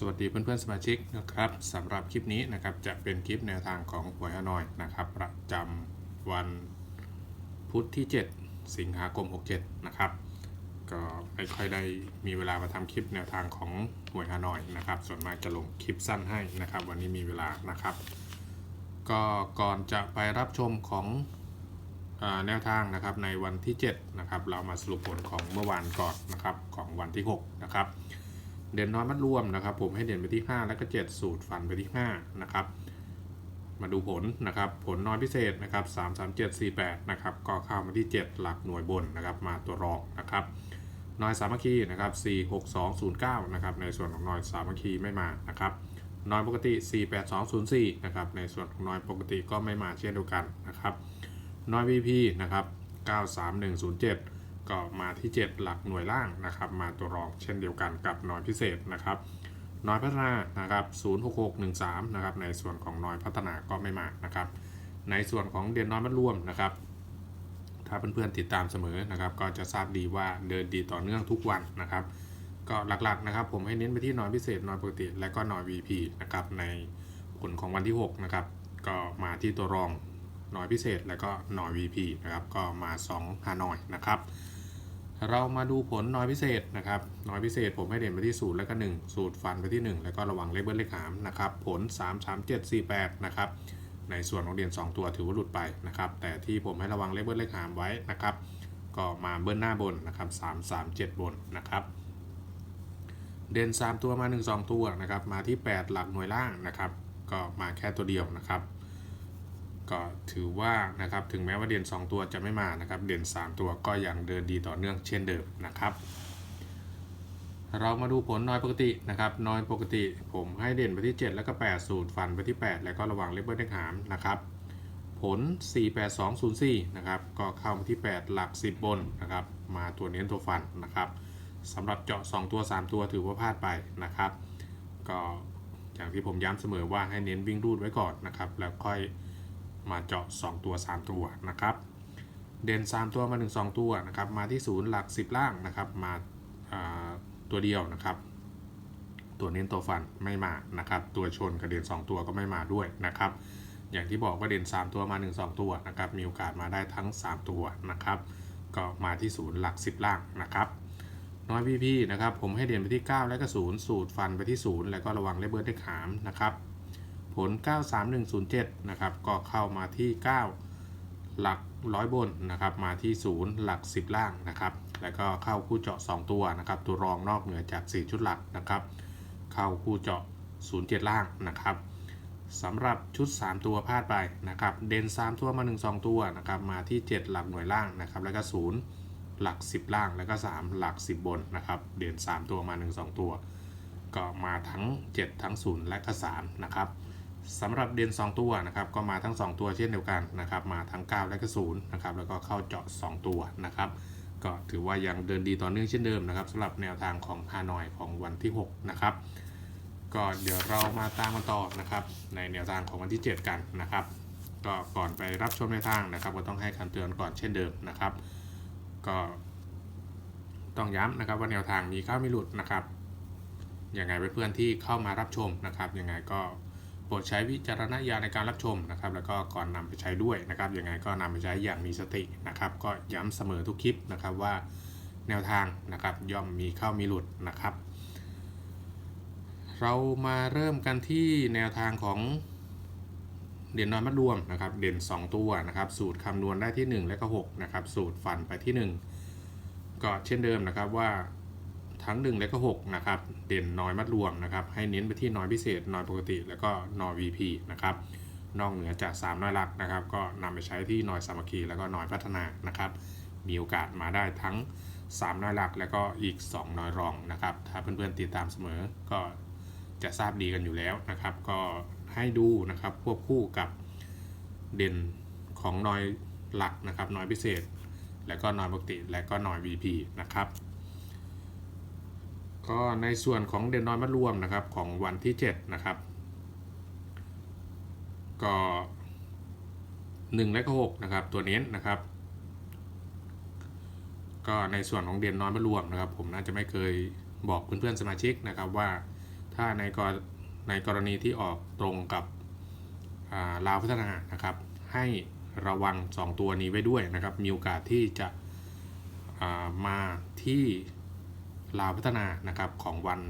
สวัสดีเพื่อนๆสมาชิกนะครับสำหรับคลิปนี้นะครับจะเป็นคลิปแนวทางของหวยฮานอยนะครับ ประจำวันพุธที่ 7 สิงหาคม 67 นะครับ ก็ไม่ค่อยได้มีเวลามาทำคลิปแนวทางของหวยฮานอยนะครับ ส่วนมากจะลงคลิปสั้นให้นะครับ วันนี้มีเวลานะครับ ก็ก่อนจะไปรับชมของแนวทางนะครับในวันที่ 7 นะครับ เรามาสรุปผลของเมื่อวานก่อนนะครับของวันที่ 6 นะครับ เด่นน้อยมัดรวมนะครับ ผมให้เด่นไปที่ 5 แล้วก็ 7 สูตรฟันไปที่5นะครับมาดูผลนะครับ ผลน้อยพิเศษนะครับ3 3 7 4 8นะครับก็เข้ามาที่ 7 หลักหน่วยบนนะครับ มาตัวรองนะครับน้อยสามัคคีนะครับ4 6 2 0 9นะครับในส่วนของน้อยสามัคคีไม่มานะครับน้อยปกติ 4 8 2 0 4นะครับในส่วนของน้อยปกติก็ไม่มาเช่นเดียวกันนะครับน้อย VP นะครับ93107 ก็มาที่ 7 หลักหน่วยล่างนะครับ มาตัวรองเช่นเดียวกันกับน้อยพิเศษนะครับ น้อยพัฒนานะครับ 06613 นะครับ ในส่วนของน้อยพัฒนาก็ไม่มานะครับ ในส่วนของเด่นน้อยมัดรวมนะครับ ถ้าเพื่อนๆติดตามเสมอนะครับ ก็จะทราบดีว่าเดินดีต่อเนื่องทุกวันนะครับ ก็หลักๆนะครับ ผมให้เน้นไปที่น้อยพิเศษน้อยปกติ และก็น้อย VP นะครับ ในผลของวันที่ 6 นะครับ ก็มาที่ตัวรองน้อยพิเศษและก็น้อย VP นะครับ ก็มา 2 ฮานอยนะครับ เรามาดูผลน้อยพิเศษนะครับน้อยพิเศษผมให้เด่นไปที่0แล้วก็1สูตรฟันไปที่ 1 แล้วก็ระวังเลขเบิ้ลเลขหามนะครับผล 3 3 7 4 8นะครับในส่วนของเด่น2 ตัวถือว่าหลุดไปนะครับแต่ที่ผมให้ระวังเลขเบิ้ลเลขหามไว้นะครับก็มาเบิ้ลหน้าบนนะครับ3 3 7 บนนะครับเด่น 3 ตัวมา 1 2 ตัวนะครับมาที่ 8 หลักหน่วยล่างนะครับก็มาแค่ตัวเดียวนะครับ ก็ถือว่านะครับถึงแม้ว่าเด่น 2 ตัวจะไม่มานะครับเด่น 3 ตัวก็ยังเดินดีต่อเนื่องเช่นเดิมนะครับ เรามาดูผลน้อยปกตินะครับน้อยปกติ ผมให้เด่นไปที่ 7 แล้วก็8สูตรฟันไปที่ 8 แล้วก็ระวังเลเบิลเลขหามนะครับผล 48204 นะครับ ก็เข้ามาที่ 8 หลัก 10 บนนะครับ มาตัวเน้นตัวฟันนะครับสำหรับเจาะ 2 ตัว 3 ตัวถือว่าพลาดไปนะครับ ก็อย่างที่ผมย้ำเสมอว่าให้เน้นวิ่งรูดไว้ก่อนนะครับ แล้วค่อย มาเจาะ 2 ตัว 3 ตัวนะครับ เด่น 3 ตัวมา1 2ตัวนะครับมาที่0หลัก 10 ล่างนะครับมาตัวเดียวนะครับ ตัวเน้นตัวฟันไม่มานะครับ ตัวชนกับเด่น2 ตัวก็ไม่มาด้วยนะครับ อย่างที่บอกว่าเด่น 3 ตัวมา 1 2 ตัวนะครับมีโอกาสมาได้ทั้ง 3 ตัวนะครับก็มาที่0หลัก 10 ล่างนะครับน้อยพี่ๆนะครับผมให้เด่นไปที่ 9 และก็0สูตรฟันไปที่ 0 แล้วก็ระวังเลขเบิร์ดเลขามนะครับ ผล 93107 นะครับ ก็เข้ามาที่ 9 หลักร้อยบนนะครับ มาที่ 0 หลัก 10 ล่างนะครับ แล้วก็เข้าคู่เจาะ 2 ตัวนะครับ ตัวรองนอกเหนือจาก 4 ชุดหลักนะครับ เข้าคู่เจาะ 07 ล่างนะครับสำหรับชุด 3 ตัวพลาดไปนะครับ เด่น 3 ตัวมา 1 2 ตัวนะครับ มาที่ 7 หลักหน่วยล่างนะครับ แล้วก็ 0 หลัก 10 ล่าง แล้วก็ 3 หลัก 10 บนนะครับ เด่น 3 ตัวมา 1 2 ตัว ก็มาทั้ง 7 ทั้ง 0 และก็ 3 นะครับ สำหรับเด่น2 ตัวนะครับก็มาทั้ง 2 ตัวเช่นเดียวกันนะครับมาทั้ง 9 และก็0นะครับแล้วก็เข้าเจาะ 2 ตัวนะครับก็ถือว่ายังเดินดีต่อเนื่องเช่นเดิมนะครับสำหรับแนวทางของฮานอยของวันที่6นะครับก็เดี๋ยวเรามาตามกันต่อนะครับในแนวทางของวันที่ 7 กันนะครับ ก็ก่อนไปรับชมแนวทางนะครับ ก็ต้องให้คำเตือนก่อนเช่นเดิมนะครับ ก็ต้องย้ำนะครับว่าแนวทางมีเข้ามีหลุดนะครับยังไงเพื่อนๆที่เข้ามารับชมนะครับยังไงก็ โปรดใช้วิจารณญาณในการรับชมนะครับ แล้วก็ก่อนนำไปใช้ด้วยนะครับยังไงก็นำไปใช้อย่างมีสตินะครับ ก็ย้ำเสมอทุกคลิปนะครับว่าแนวทางนะครับย่อมมีเข้ามีหลุดนะครับ เรามาเริ่มกันที่แนวทางของเด่นน้อยมัดรวมนะครับ เด่น 2 ตัวนะครับ สูตรคำนวณได้ที่ 1 และก็6นะครับ สูตรฟันไปที่ 1 ก็เช่นเดิมนะครับว่า ทั้ง 1 และก็ 6 นะครับ เด่นน้อยมัดรวมนะครับ ให้เน้นไปที่น้อยพิเศษ น้อยปกติ แล้วก็น้อย VP นะครับ นอกเหนือจาก 3 น้อยหลักนะครับ ก็นำไปใช้ที่น้อยสามัคคี แล้วก็น้อยพัฒนานะครับ มีโอกาสมาได้ทั้ง 3 น้อยหลัก แล้วก็อีก 2 น้อยรองนะครับ ถ้าเพื่อนๆติดตามเสมอ ก็จะทราบดีกันอยู่แล้วนะครับ ก็ให้ดูนะครับควบคู่กับเด่นของน้อยหลักนะครับน้อยพิเศษ แล้วก็น้อยปกติ และก็น้อย VP นะครับ ก็ในส่วนของเด่นน้อยมัดรวมนะครับของวันที่ 7 นะครับ ก็1และก็6นะครับตัวเน้นนะครับ ก็ในส่วนของเด่นน้อยมัดรวมนะครับ ผมน่าจะไม่เคยบอกเพื่อนๆสมาชิกนะครับว่าถ้าในกรในกรณีที่ออกตรงกับาลาวพัฒนานะครับ ให้ระวัง 2 ตัวนี้ไว้ด้วยนะครับ มีโอกาสที่จะามาที่ ลาวพัฒนานะครับของวัน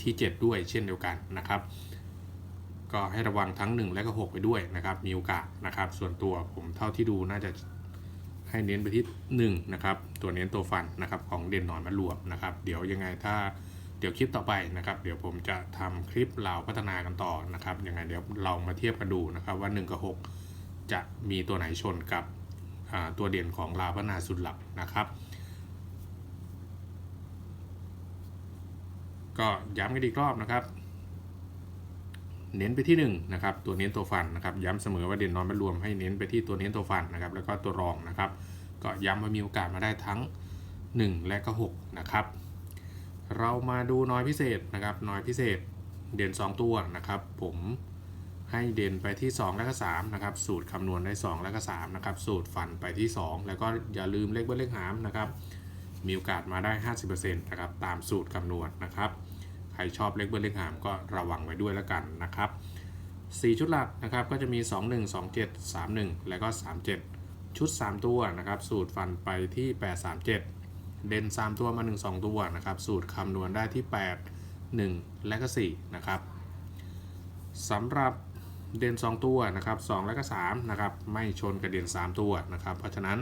ที่ 7 ด้วยเช่นเดียวกันนะครับ ก็ให้ระวังทั้ง 1 และก็ 6 ไปด้วยนะครับมีโอกาสนะครับ ส่วนตัวผมเท่าที่ดูน่าจะให้เน้นไปที่1นะครับตัวเน้นตัวฟันนะครับของเด่นหนอนมารวมนะครับ เดี๋ยวยังไงถ้าเดี๋ยวคลิปต่อไปนะครับ เดี๋ยวผมจะทำคลิปเราพัฒนากันต่อนะครับยังไงเดี๋ยวเรามาเทียบกันดูนะครับว่า 1 กับ 6 จะมีตัวไหนชนกับตัวเด่นของลาวพัฒนาสุดหลักนะครับ ก็ย้ำกันอีกรอบนะครับ เน้นไปที่1นะครับตัวเน้นตัวฟันนะครับ ย้ำเสมอว่าเด่นนอนมารวมให้เน้นไปที่ตัวเน้นตัวฟันนะครับ แล้วก็ตัวรองนะครับ ก็ย้ำว่ามีโอกาสมาได้ทั้ง 1 และก็6นะครับเรามาดูน้อยพิเศษนะครับน้อยพิเศษเด่น 2 ตัวนะครับ ผมให้เด่นไปที่ 2 และก็3นะครับ สูตรคำนวณได้ 2 และก็3นะครับ สูตรฟันไปที่ 2 แล้วก็อย่าลืมเลขเบิ้ลเลขหามนะครับ มีโอกาสมาได้ 50%นะครับตามสูตรคำนวณนะครับ ใครชอบเลขเบิ้ลเลขหามก็ระวังไว้ด้วยแล้วกันนะครับ 4 ชุดหลักนะครับก็จะมี 21 27 31 แล้วก็ 37 ชุด 3 ตัวนะครับ สูตรฟันไปที่ 837 เด่น 3 ตัวมา 1 2 ตัวนะครับ สูตรคำนวณได้ที่ 8 1 และก็4นะครับสำหรับเด่น 2 ตัวนะครับ 2 และก็3นะครับไม่ชนกับเด่น 3 ตัวนะครับ เพราะฉะนั้น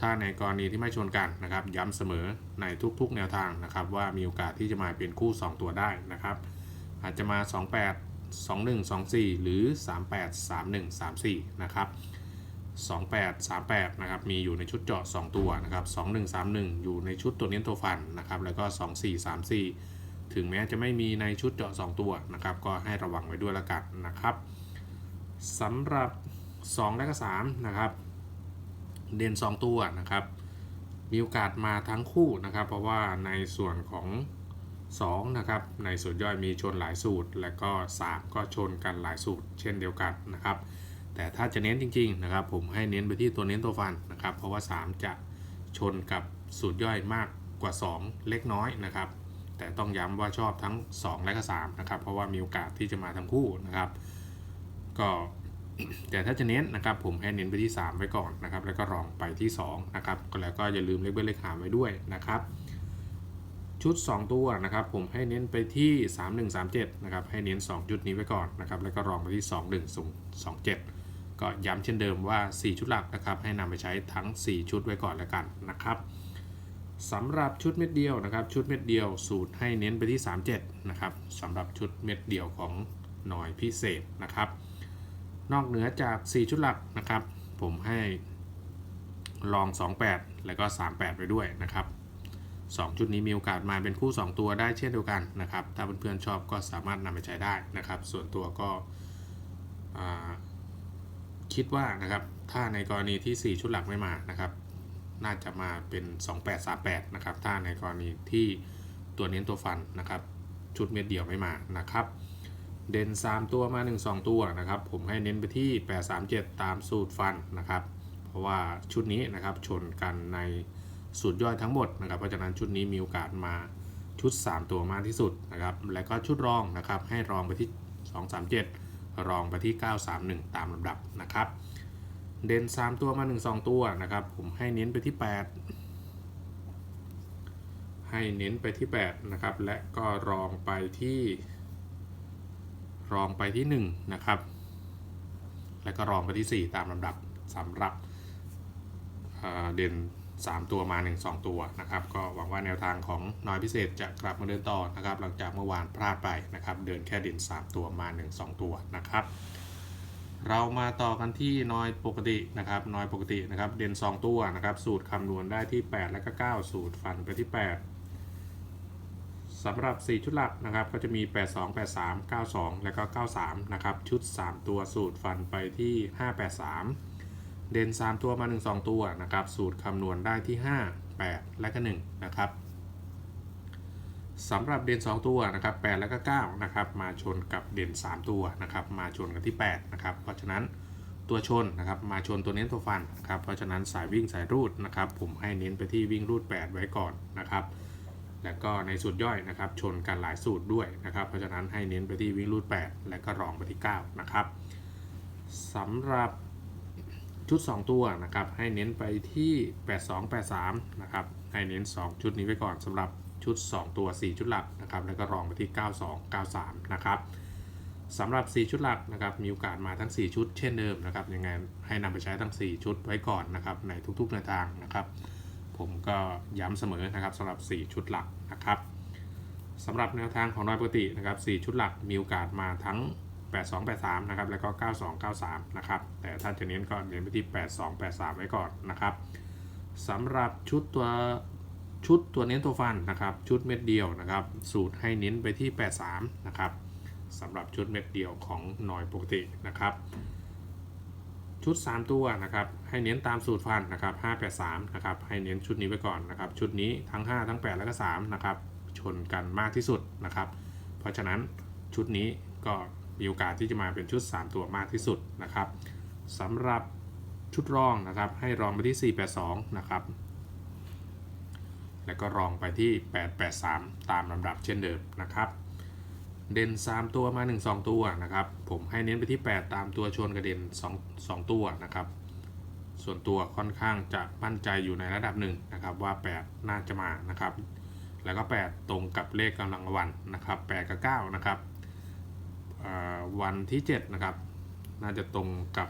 ถ้าในกรณีที่ไม่ชนกันนะครับ ย้ำเสมอในทุกๆ แนวทางนะครับ ว่ามีโอกาสที่จะมาเป็นคู่ 2 ตัวได้นะครับ อาจจะมา 28 21 24 หรือ 38 31 34 นะครับ 28 38 นะครับ มีอยู่ในชุดเจาะ 2 ตัวนะครับ 21 31 อยู่ในชุดตัวเน้นตัวฟันนะครับ แล้วก็ 24 34 ถึงแม้จะไม่มีในชุดเจาะ 2 ตัวนะครับ ก็ให้ระวังไว้ด้วยละกันนะครับสำหรับ 2 และก็3นะครับ เด่น 2 ตัวนะครับ มีโอกาสมาทั้งคู่นะครับ เพราะว่าในส่วนของ 2 นะครับ ในส่วนย่อยมีชนหลายสูตร และก็ 3 ก็ชนกันหลายสูตร เช่นเดียวกันนะครับ แต่ถ้าจะเน้นจริง ๆ นะครับ ผมให้เน้นไปที่ตัวเน้นตัวฟันนะครับ เพราะว่า 3 จะชนกับสูตรย่อยมากกว่า 2 เล็กน้อยนะครับ แต่ต้องย้ำว่าชอบทั้ง 2 และก็3นะครับ เพราะว่ามีโอกาสที่จะมาทั้งคู่นะครับ ก็ แต่ถ้าจะเน้นนะครับผมให้เน้นไปที่ 3 ไว้ก่อนนะครับแล้วก็รองไปที่2นะครับก็แล้วก็อย่าลืมเลขเบิ้ลเลขหามไว้ด้วยนะครับชุด 2 ตัวนะครับผมให้เน้นไปที่ 3137นะครับให้เน้น 2 ชุดนี้ไว้ก่อนนะครับแล้วก็รองไปที่ 2127 ก็ย้ำเช่นเดิมว่า 4 ชุดหลักนะครับให้นำไปใช้ทั้ง 4 ชุดไว้ก่อนแล้วกันนะครับสำหรับชุดเม็ดเดียวนะครับชุดเม็ดเดียวสูตรให้เน้นไปที่ 37นะครับสำหรับชุดเม็ดเดียวของหน่อยพิเศษนะครับ นอกเหนือจาก 4 ชุดหลักนะครับ ผมให้ลอง 28 แล้วก็ 38 ไปด้วยนะครับ 2 ชุดนี้มีโอกาสมาเป็นคู่ 2 ตัวได้เช่นเดียวกันนะครับ ถ้าเพื่อนๆชอบก็สามารถนำไปใช้ได้นะครับ ส่วนตัวก็คิดว่านะครับ ถ้าในกรณีที่ 4 ชุดหลักไม่มานะครับ น่าจะมาเป็น 2838 นะครับ ถ้าในกรณีที่ตัวเน้นตัวฟันนะครับ ชุดเม็ดเดียวไม่มานะครับ เด่น 3 ตัวมา 1 2 ตัวนะครับ ผมให้เน้นไปที่ 837 ตามสูตรฟันนะครับ เพราะว่าชุดนี้นะครับชนกันในสูตรย่อยทั้งหมดนะครับ เพราะฉะนั้นชุดนี้มีโอกาสมาชุด 3 ตัวมากที่สุดนะครับ และก็ชุดรองนะครับ ให้รองไปที่ 237 รองไปที่ 931 ตามลำดับนะครับ เด่น 3 ตัวมา 1 2 ตัวนะครับ ผมให้เน้นไปที่ 8 ให้เน้นไปที่ 8 นะครับ และก็รองไปที่ รองไปที่ 1 นะครับ แล้วก็รองไปที่ 4 ตามลำดับสำหรับเอ่อเด่น 3 ตัวมา 1 2 ตัวนะครับ ก็หวังว่าแนวทางของน้อยพิเศษจะกลับมาเดินต่อนะครับ หลังจากเมื่อวานพลาดไปนะครับ เดินแค่เด่น 3 ตัวมา 1 2 ตัวนะครับ เรามาต่อกันที่น้อยปกตินะครับน้อยปกตินะครับ เด่น 2 ตัวนะครับ สูตรคำนวณได้ที่ 8 และก็ 9 สูตรฟันไปที่ 8 สำหรับ 4 ชุดหลักนะครับก็จะมี 82 83 92 และก็ 93 นะครับ ชุด 3 ตัวสูตรฟันไปที่ 583 เด่น 3 ตัวมา 1 2 ตัวนะครับ สูตรคำนวณได้ที่ 5 8 และก็ 1 นะครับสำหรับเด่น 2 ตัวนะครับ 8 และก็ 9 นะครับ มาชนกับเด่น 3 ตัวนะครับ มาชนกันที่ 8 นะครับ เพราะฉะนั้นตัวชนนะครับ มาชนตัวเน้นตัวฟันนะครับ เพราะฉะนั้นสายวิ่งสายรูดนะครับ ผมให้เน้นไปที่วิ่งรูด 8 ไว้ก่อนนะครับ และก็ในสูตรย่อยนะครับชนกันหลายสูตรด้วยนะครับ เพราะฉะนั้นให้เน้นไปที่วิ่งรูด 8 และก็รองไปที่ 9 นะครับสำหรับชุด 2 ตัวนะครับ ให้เน้นไปที่ 82 83 นะครับ ให้เน้น 2 ชุดนี้ไว้ก่อนสำหรับชุด 2 ตัว 4 ชุดหลักนะครับ แล้วก็รองไปที่ 92 93 นะครับสำหรับ 4 ชุดหลักนะครับ มีโอกาสมาทั้ง 4 ชุดเช่นเดิมนะครับยังไงให้นำไปใช้ทั้ง 4 ชุดไว้ก่อนนะครับในทุกๆแนวทางนะครับ ผมก็ย้ำเสมอนะครับสำหรับ 4 ชุดหลักนะครับสำหรับแนวทางของน้อยปกตินะครับ 4 ชุดหลักมีโอกาสมาทั้ง 82 83 นะครับ แล้วก็ 92 93 นะครับ แต่ถ้าจะเน้นก็เน้นไปที่ 82 83 ไว้ก่อนนะครับสำหรับชุดตัวชุดตัวเน้นตัวฟันนะครับ ชุดเม็ดเดียวนะครับ สูตรให้เน้นไปที่ 83 นะครับสำหรับชุดเม็ดเดียวของนอยปกตินะครับ ชุด 3 ตัวนะครับให้เน้นตามสูตรฟันนะครับ583นะครับให้เน้นชุดนี้ไว้ก่อนนะครับชุดนี้ทั้ง 5 ทั้ง 8 แล้วก็3นะครับชนกันมากที่สุดนะครับ เพราะฉะนั้นชุดนี้ก็มีโอกาสที่จะมาเป็นชุด 3 ตัวมากที่สุดนะครับสำหรับชุดรองนะครับให้รองไปที่ 482 นะครับ แล้วก็รองไปที่ 883 ตามลำดับเช่นเดิมนะครับ เด่น 3 ตัวมา 1 2 ตัวนะครับ ผมให้เน้นไปที่ 8 ตามตัวชนกระเด็น2 2 ตัวนะครับ ส่วนตัวค่อนข้างจะมั่นใจอยู่ในระดับหนึ่งนะครับว่า 8 น่าจะมานะครับ แล้วก็ 8 ตรงกับเลขกำลังวันนะครับ 8 กับ 9 นะครับวันที่7นะครับ น่าจะตรงกับ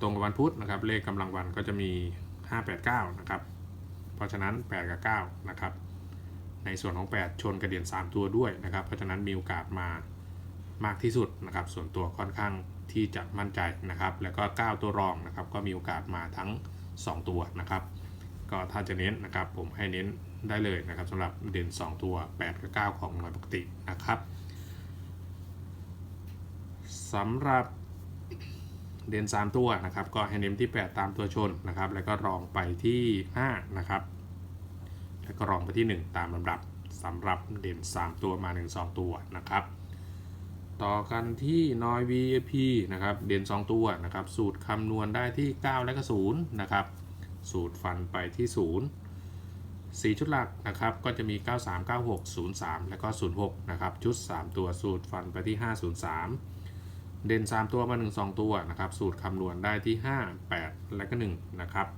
ตรงกับวันพุธนะครับ เลขกำลังวันก็จะมี 589 นะครับ เพราะฉะนั้น 8 กับ 9 นะครับ ในส่วนของ 8 ชนกระเด็น3 ตัวด้วยนะครับ เพราะฉะนั้นมีโอกาสมามากที่สุดนะครับ ส่วนตัวค่อนข้างที่จะมั่นใจนะครับ แล้วก็ 9 ตัวรองนะครับ ก็มีโอกาสมาทั้ง 2 ตัวนะครับ ก็ถ้าจะเน้นนะครับ ผมให้เน้นได้เลยนะครับสำหรับเด่น 2 ตัว 8 กับ 9 ของหน่วยปกตินะครับสำหรับเด่น 3 ตัวนะครับ ก็ให้เน้นที่ 8 ตามตัวชนนะครับ แล้วก็รองไปที่ 5 นะครับ แล้วก็รองไปที่ 1 ตามลำดับสำหรับเด่น 3 ตัวมา 1 2 ตัวนะครับ ต่อกันที่น้อย VIP นะครับ เด่น 2 ตัวนะครับ สูตรคำนวณได้ที่ 9 และก็0นะครับ สูตรฟันไปที่ 0 4 ชุดหลักนะครับ ก็จะมี 93 96 03 แล้วก็ 06 นะครับ ชุด 3 ตัวสูตรฟันไปที่ 503เด่น 3 ตัวมา 1 2 ตัวนะครับ สูตรคำนวณได้ที่ 5 8 และก็ 1 นะครับ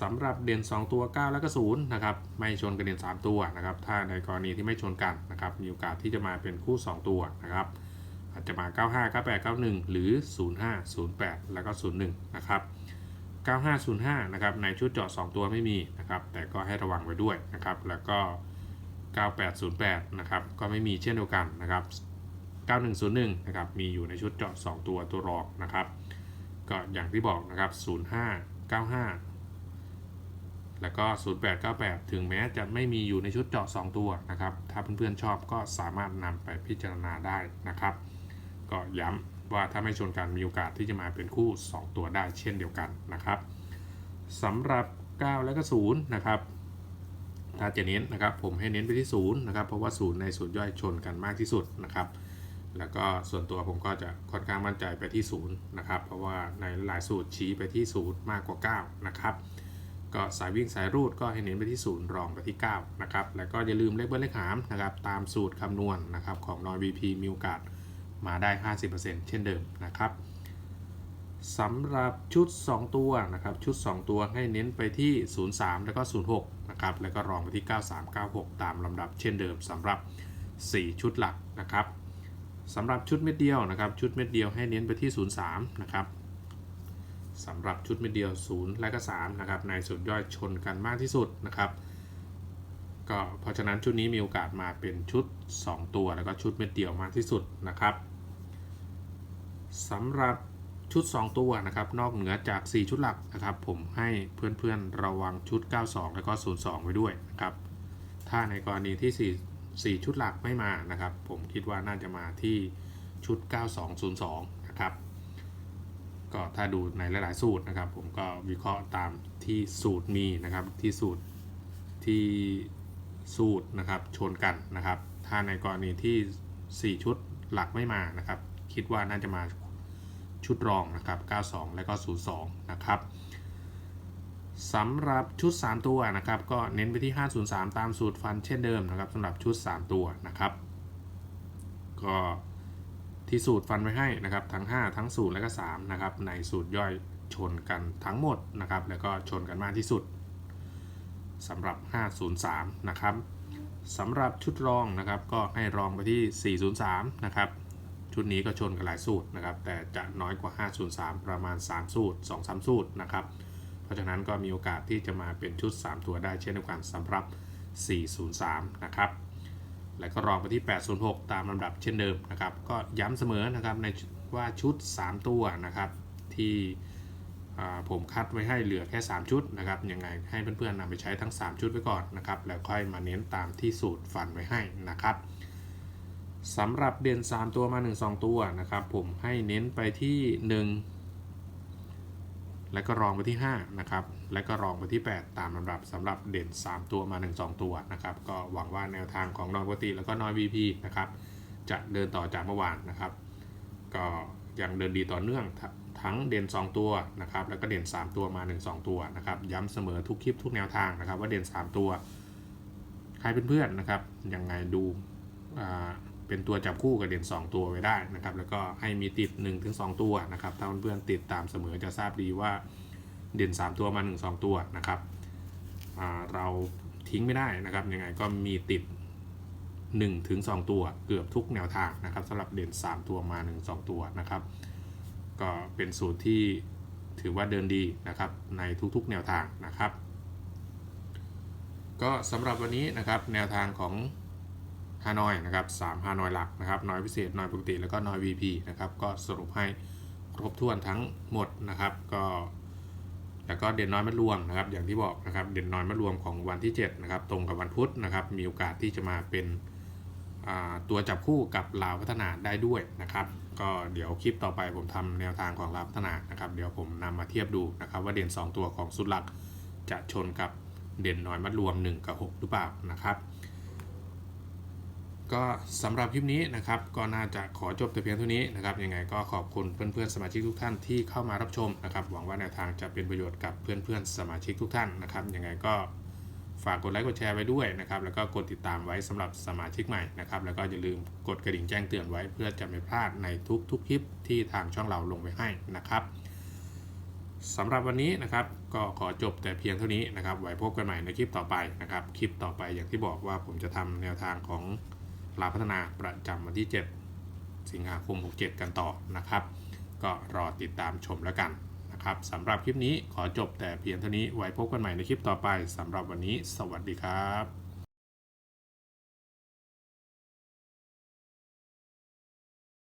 สำหรับเด่น 2 ตัว 9 แล้วก็0นะครับไม่ชนกันเด่น 3 ตัวนะครับถ้าในกรณีที่ไม่ชนกันนะครับมีโอกาสที่จะมาเป็นคู่ 2 ตัวนะครับอาจจะมา 95 98 91 หรือ 05 08 แล้วก็ 01 นะครับ 9505 นะครับในชุดเจาะ 2 ตัวไม่มีนะครับแต่ก็ให้ระวังไว้ด้วยนะครับแล้วก็ 9808 นะครับก็ไม่มีเช่นเดียวกันนะครับ 9101 นะครับมีอยู่ในชุดเจาะ 2 ตัวตัวรองนะครับก็อย่างที่บอกนะครับ 05 95 แล้วก็ 0898 ถึงแม้จะไม่มีอยู่ในชุดเจาะ 2 ตัวนะครับ ถ้าเพื่อนๆชอบก็สามารถนำไปพิจารณาได้นะครับ ก็ย้ำว่าถ้าไม่ชนกันมีโอกาสที่จะมาเป็นคู่ 2 ตัวได้เช่นเดียวกันนะครับสำหรับ 9 และก็0นะครับถ้าจะเน้นนะครับผมให้เน้นไปที่0นะครับเพราะว่า 0 ในสูตรย่อยชนกันมากที่สุดนะครับแล้วก็ส่วนตัวผมก็จะค่อนข้างมั่นใจไปที่0นะครับเพราะว่าในหลายสูตรชี้ไปที่0มากกว่า9นะครับ ก็สายวิ่งสายรูดก็ให้เน้นไปที่ 0 รองไปที่9นะครับแล้วก็อย่าลืมเลขเบิ้ลเลขหามนะครับตามสูตรคำนวณนะครับของนอย VP มีโอกาสมาได้ 50%เช่นเดิมนะครับสำหรับชุด 2 ตัวนะครับชุด 2 ตัวให้เน้นไปที่ 03 แล้วก็ 06นะครับแล้วก็รองไปที่ 9396 ตามลำดับเช่นเดิมสำหรับ 4 ชุดหลักนะครับสำหรับชุดเม็ดเดียวนะครับชุดเม็ดเดียวให้เน้นไปที่ 03นะครับ สำหรับชุดม็ดเดียว 0 และก็3นะครับในส่วนย่อยชนกันมากที่สุดนะครับก็เพราะฉะนั้นชุดนี้มีโอกาสมาเป็นชุด 2 ตัวแล้วก็ชุดเม็ดเดียวมากที่สุดนะครับสำหรับชุด 2 ตัวนะครับ นอกเหนือจาก 4 ชุดหลักนะครับ ผมให้เพื่อนๆระวังชุด 92 แล้วก็ 02 ไว้ด้วยนะครับ ถ้าในกรณีที่ 4 4 ชุดหลักไม่มานะครับ ผมคิดว่าน่าจะมาที่ชุด 9202 นะครับ ก็ถ้าดูในหลาย ๆ สูตรนะครับ ผมก็วิเคราะห์ตามที่สูตรมีนะครับที่สูตรที่สูตรนะครับชนกันนะครับ ถ้าในกรณีที่ 4 ชุดหลักไม่มานะครับ คิดว่าน่าจะมาชุดรองนะครับ 92 และก็ 02 นะครับสำหรับชุด 3 ตัวนะครับ ก็เน้นไปที่ 503 ตามสูตรฟันเช่นเดิมนะครับสำหรับชุด 3 ตัวนะครับ ก็ ที่สูตรฟันไว้ให้นะครับทั้ง 5 ทั้งสูตรและก็3นะครับในสูตรย่อยชนกันทั้งหมดนะครับแล้วก็ชนกันมากที่สุดสำหรับ 503 นะครับสำหรับชุดรองนะครับก็ให้รองไปที่ 403 นะครับชุดนี้ก็ชนกันหลายสูตรนะครับแต่จะน้อยกว่า 503 ประมาณ 3 สูตร 2-3 สูตรนะครับเพราะฉะนั้นก็มีโอกาสที่จะมาเป็นชุด 3 ตัวได้เช่นเดียวกันสำหรับ 403 นะครับ และก็รองไปที่ 806 ตามลำดับเช่นเดิมนะครับ ก็ย้ำเสมอนะครับในว่าชุด 3 ตัวนะครับที่ผมคัดไว้ให้เหลือแค่ 3 ชุดนะครับยังไงให้เพื่อนๆนำไปใช้ทั้ง 3 ชุดไว้ก่อนนะครับแล้วค่อยมาเน้นตามที่สูตรฟันไว้ให้นะครับสำหรับเด่น3 ตัวมา 1 2 ตัวนะครับผมให้เน้นไปที่ 1 และก็รองไปที่5นะครับ และก็รองไปที่ 8 ตามลำดับสำหรับเด่น 3 ตัวมา 1 2 ตัวนะครับ ก็หวังว่าแนวทางของนอยปกติแล้วก็นอย VP นะครับจะเดินต่อจากเมื่อวานนะครับ ก็ยังเดินดีต่อเนื่องทั้งเด่น 2 ตัวนะครับ แล้วก็เด่น 3 ตัวมา 1 2 ตัวนะครับ ย้ำเสมอทุกคลิปทุกแนวทางนะครับ ว่าเด่น 3 ตัว ใครเป็นเพื่อนนะครับ ยังไงดูอ่า เป็นตัวจับคู่กับเด่น 2 ตัวไว้ได้นะครับ แล้วก็ให้มีติด 1-2 ตัวนะครับ ถ้าเพื่อนๆติดตามเสมอจะทราบดีว่าเด่น 3 ตัวมา 1-2 ตัวนะครับเราทิ้งไม่ได้นะครับ ยังไงก็มีติด1ถึง2ตัวเกือบทุกแนวทางนะครับสำหรับเด่น 3 ตัวมา 1 2 ตัวนะครับ ก็เป็นสูตรที่ถือว่าเดินดีนะครับในทุกๆแนวทางนะครับ ก็สำหรับวันนี้นะครับแนวทางของ ฮานอยนะครับ3ฮานอยหลักนะครับน้อยพิเศษน้อยปกติแล้วก็น้อย VP นะครับก็สรุปให้ครบถ้วนทั้งหมดนะครับ ก็แล้วก็เด่นน้อยมารวมนะครับ อย่างที่บอกนะครับ เด่นน้อยมารวมของวันที่7นะครับตรงกับวันพุธนะครับ มีโอกาสที่จะมาเป็นตัวจับคู่กับลาวพัฒนาได้ด้วยนะครับ ก็เดี๋ยวคลิปต่อไปผมทำแนวทางของลาวพัฒนานะครับ เดี๋ยวผมนำมาเทียบดูนะครับ ว่าเด่น 2 ตัวของสุดหลักจะชนกับเด่นน้อยมัดรวม 1 กับ 6 หรือเปล่านะครับ ก็สำหรับคลิปนี้นะครับก็น่าจะขอจบแต่เพียงเท่านี้นะครับยังไงก็ขอบคุณเพื่อนๆสมาชิกทุกท่านที่เข้ามารับชมนะครับหวังว่าแนวทางจะเป็นประโยชน์กับเพื่อนๆสมาชิกทุกท่านนะครับยังไงก็ฝากกดไลค์กดแชร์ไว้ด้วยนะครับแล้วก็กดติดตามไว้สำหรับสมาชิกใหม่นะครับแล้วก็อย่าลืมกดกระดิ่งแจ้งเตือนไว้เพื่อจะไม่พลาดในทุกๆคลิปที่ทางช่องเราลงไปให้นะครับสำหรับวันนี้นะครับก็ขอจบแต่เพียงเท่านี้นะครับไว้พบกันใหม่ในคลิปต่อไปนะครับคลิปต่อไปอย่างที่บอกว่าผมจะทำแนวทางของ ลาวพัฒนาประจำวันที่ 7 สิงหาคม 67 กันต่อนะครับ ก็รอติดตามชมแล้วกันนะครับสำหรับคลิปนี้ขอจบแต่เพียงเท่านี้ไว้พบกันใหม่ในคลิปต่อไปสำหรับวันนี้ สวัสดีครับ